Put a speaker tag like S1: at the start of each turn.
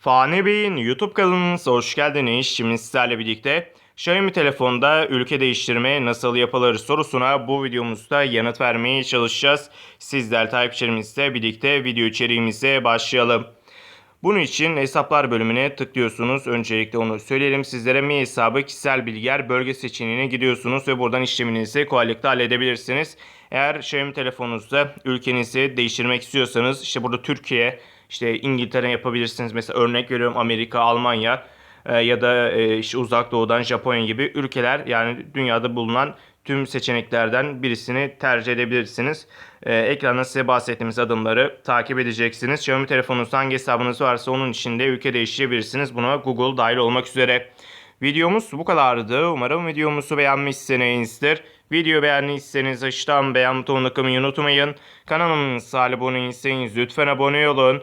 S1: Fani Bey'in YouTube kanalımıza hoş geldiniz. Şimdi sizlerle birlikte Xiaomi telefonda ülke değiştirme nasıl yapılır sorusuna bu videomuzda yanıt vermeye çalışacağız. Sizler takipçilerimizle birlikte video içeriğimize başlayalım. Bunun için hesaplar bölümüne tıklıyorsunuz. Öncelikle onu söyleyelim. Sizlere mi hesabı kişisel bilgiler bölge seçeneğine gidiyorsunuz ve buradan işleminizi kolaylıkla halledebilirsiniz. Eğer Xiaomi telefonunuzda ülkenizi değiştirmek istiyorsanız işte burada Türkiye, işte İngiltere yapabilirsiniz. Mesela örnek veriyorum Amerika, Almanya e, ya da e, işte uzak doğudan Japonya gibi ülkeler yani dünyada bulunan tüm seçeneklerden birisini tercih edebilirsiniz. Ee, ekranda size bahsettiğimiz adımları takip edeceksiniz. Xiaomi telefonunuzda hangi hesabınız varsa onun içinde ülke değiştirebilirsiniz. Buna Google dahil olmak üzere. Videomuz bu kadardı. Umarım videomuzu beğenmişsinizdir. Video beğendiyseniz aşağıdan beğen butonuna kılmayı unutmayın. Kanalımıza abone değilseniz lütfen abone olun.